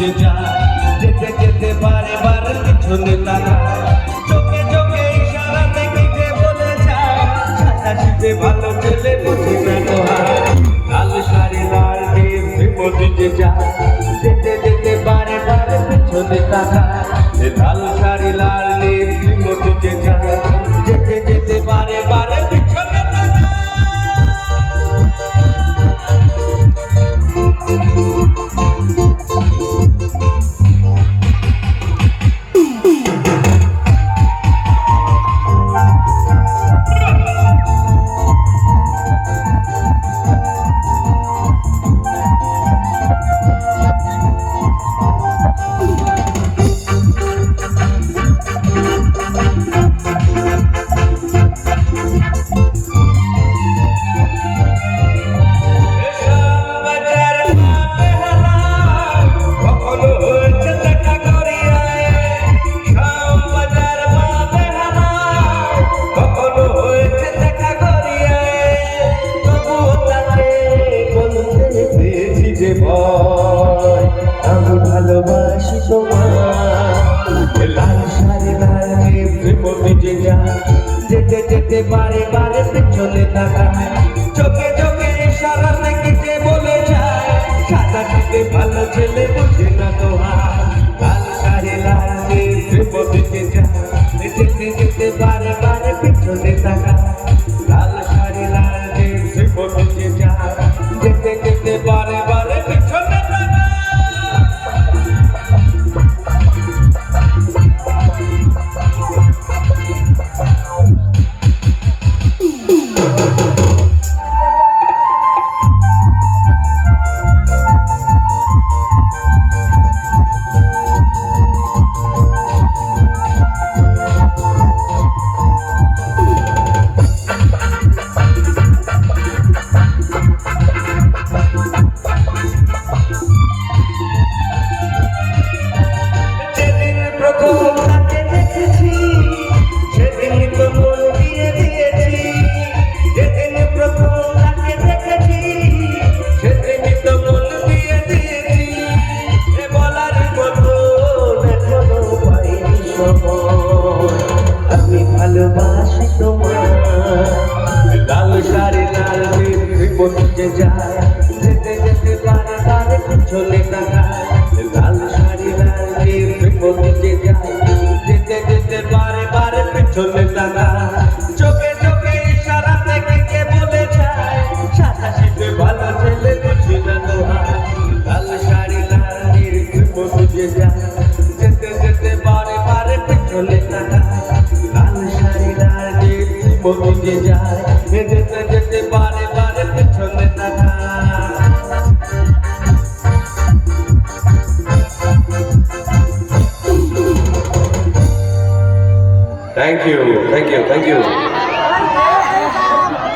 খুঁজে যায় যেতে যেতে বারে বারে পিছনে তারা চোখে চোখে ইশারা দেখিতে বলে যায় সাদা শীতে ভালো ছেলে বুঝি না তোহার লাল সারি লাল দিয়ে বিপদে যে যায় যেতে যেতে বারে বারে পিছনে তারা লাল সারি লাল দিয়ে বারে বারে পেছনে তাকায়। চোখে চোখে ইশারা থেকে যে বলে যায়, সাদা খেতে ভালো ছেলে বুঝে না তো যেতে যেতে বারে বারে পেছনে তাকায়। লাল শাড়ি, লাল বিপদে যায়। যেতে যেতে বারে বারে পিছনে তাকায়। লাল শাড়ি, লাল বিপদে যায়। যেতে যেতে বারে বারে পিছনে তাকায়। চোখে চোখে ইশারা থেকে কে বলে যায়। সাদা শীতে ভালো ছেলে বুঝি না তো। লাল শাড়ি, লাল বিপদে যায়। যেতে যেতে বারে বারে পিছনে তাকায়। বিপদে যায় যেতে যেতে বারে বারে পিছনে তাকায় thank you thank you thank you